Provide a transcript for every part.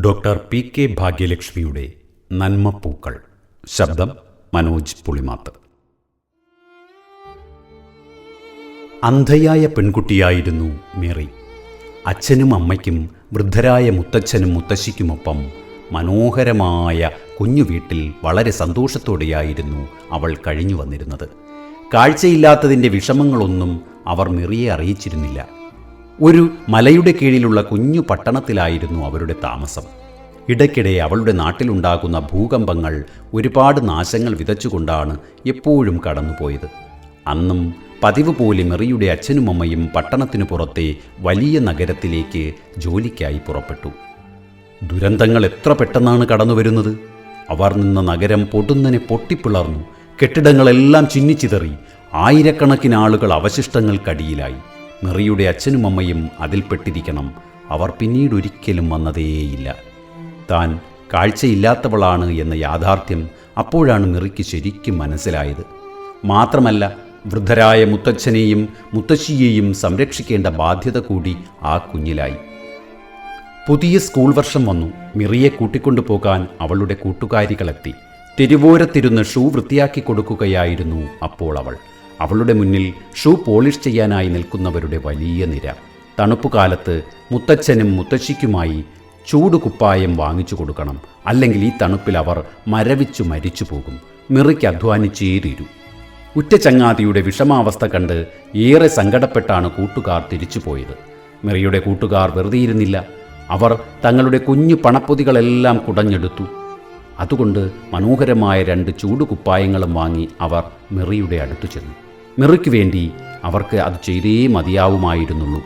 Doctor P K ഭാഗ്യലക്ഷ്മിയുടെ നന്മപ്പൂക്കൾ. ശബ്ദം മനോജ് പുളിമാത്ത്. അന്ധയായ പെൺകുട്ടിയായിരുന്നു മേറി. അച്ഛനും അമ്മയ്ക്കും വൃദ്ധരായ മുത്തച്ഛനും മുത്തശ്ശിക്കുമൊപ്പം മനോഹരമായ കുഞ്ഞു വീട്ടിൽ വളരെ സന്തോഷത്തോടെയായിരുന്നു അവൾ കഴിഞ്ഞു വന്നിരുന്നത്. കാഴ്ചയില്ലാത്തതിന്റെ വിഷമങ്ങളൊന്നും അവർ മെറിയെ അറിയിച്ചിരുന്നില്ല. ഒരു മലയുടെ കീഴിലുള്ള കുഞ്ഞു പട്ടണത്തിലായിരുന്നു അവരുടെ താമസം. ഇടയ്ക്കിടെ അവളുടെ നാട്ടിലുണ്ടാകുന്ന ഭൂകമ്പങ്ങൾ ഒരുപാട് നാശങ്ങൾ വിതച്ചുകൊണ്ടാണ് എപ്പോഴും കടന്നുപോയത്. അന്നും പതിവ് പോലെ മെറിയുടെ അച്ഛനും അമ്മയും പട്ടണത്തിനു പുറത്തെ വലിയ നഗരത്തിലേക്ക് ജോലിക്കായി പുറപ്പെട്ടു. ദുരന്തങ്ങൾ എത്ര പെട്ടെന്നാണ് കടന്നു വരുന്നത് അവർ നിന്ന നഗരം പൊടുന്നനെ പൊട്ടിപ്പിളർന്നു. കെട്ടിടങ്ങളെല്ലാം ചിന്നിച്ചിതറി. ആയിരക്കണക്കിന് ആളുകൾ അവശിഷ്ടങ്ങൾക്കടിയിലായി. മെറിയുടെ അച്ഛനും അമ്മയും അതിൽപ്പെട്ടിരിക്കണം. അവർ പിന്നീട് ഒരിക്കലും വന്നതേയില്ല. താൻ കാഴ്ചയില്ലാത്തവളാണ് എന്ന യാഥാർത്ഥ്യം അപ്പോഴാണ് മെറിക്ക് ശരിക്കും മനസ്സിലായത്. മാത്രമല്ല വൃദ്ധരായ മുത്തച്ഛനെയും മുത്തശ്ശിയെയും സംരക്ഷിക്കേണ്ട ബാധ്യത കൂടി ആ കുഞ്ഞിലായി. പുതിയ സ്കൂൾ വർഷം വന്നു. മിറിയെ കൂട്ടിക്കൊണ്ടു പോകാൻ അവളുടെ കൂട്ടുകാരികളെത്തി. തെരുവോരത്തിരുന്ന് ഷൂ വൃത്തിയാക്കി കൊടുക്കുകയായിരുന്നു അപ്പോൾ അവൾ. അവളുടെ മുന്നിൽ ഷൂ പോളിഷ് ചെയ്യാനായി നിൽക്കുന്നവരുടെ വലിയ നിര. തണുപ്പുകാലത്ത് മുത്തച്ഛനും മുത്തശ്ശിക്കുമായി ചൂട് കുപ്പായം വാങ്ങിച്ചു കൊടുക്കണം. അല്ലെങ്കിൽ ഈ തണുപ്പിൽ അവർ മരവിച്ചു മരിച്ചു പോകും. മിറിക്ക് അധ്വാനിച്ചേ തീരൂ. ഉറ്റ ചങ്ങാതിയുടെ വിഷമാവസ്ഥ കണ്ട് ഏറെ സങ്കടപ്പെട്ടാണ് കൂട്ടുകാർ തിരിച്ചുപോയത് മെറിയുടെ കൂട്ടുകാർ വെറുതെ ഇരുന്നില്ല. അവർ തങ്ങളുടെ കുഞ്ഞു പണപ്പൊതികളെല്ലാം കുടഞ്ഞെടുത്തു. അതുകൊണ്ട് മനോഹരമായ രണ്ട് ചൂടുകുപ്പായങ്ങളും വാങ്ങി അവർ മെറിയുടെ അടുത്തു ചെന്നു. മെറിക്ക് വേണ്ടി അവർക്ക് അത് ചെയ്തേ മതിയാവുമായിരുന്നുള്ളൂ.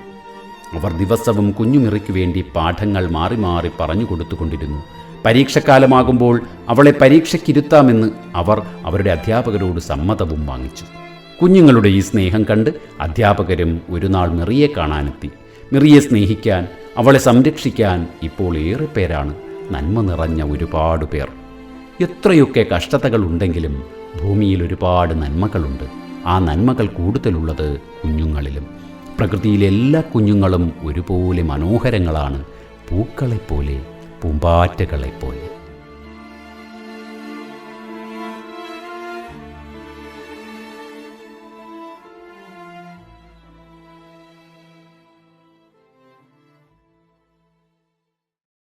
അവർ ദിവസവും കുഞ്ഞു മെറിക്ക് വേണ്ടി പാഠങ്ങൾ മാറി മാറി പറഞ്ഞു കൊടുത്തുകൊണ്ടിരുന്നു. പരീക്ഷക്കാലമാകുമ്പോൾ അവളെ പരീക്ഷയ്ക്കിരുത്താമെന്ന് അവർ അവരുടെ അധ്യാപകരോട് സമ്മതവും വാങ്ങിച്ചു. കുഞ്ഞുങ്ങളുടെ ഈ സ്നേഹം കണ്ട് അധ്യാപകരും ഒരു നാൾ മിറിയെ കാണാനെത്തി. മിറിയെ സ്നേഹിക്കാൻ അവളെ സംരക്ഷിക്കാൻ ഇപ്പോൾ ഏറെ പേരാണ്. നന്മ നിറഞ്ഞ ഒരുപാട് പേർ. എത്രയൊക്കെ കഷ്ടതകളുണ്ടെങ്കിലും ഭൂമിയിൽ ഒരുപാട് നന്മകളുണ്ട്. ആ നന്മകൾ കൂടുതലുള്ളത് കുഞ്ഞുങ്ങളിലും. പ്രകൃതിയിലെ എല്ലാ കുഞ്ഞുങ്ങളും ഒരുപോലെ മനോഹരങ്ങളാണ് പൂക്കളെപ്പോലെ പൂമ്പാറ്റകളെപ്പോലെ.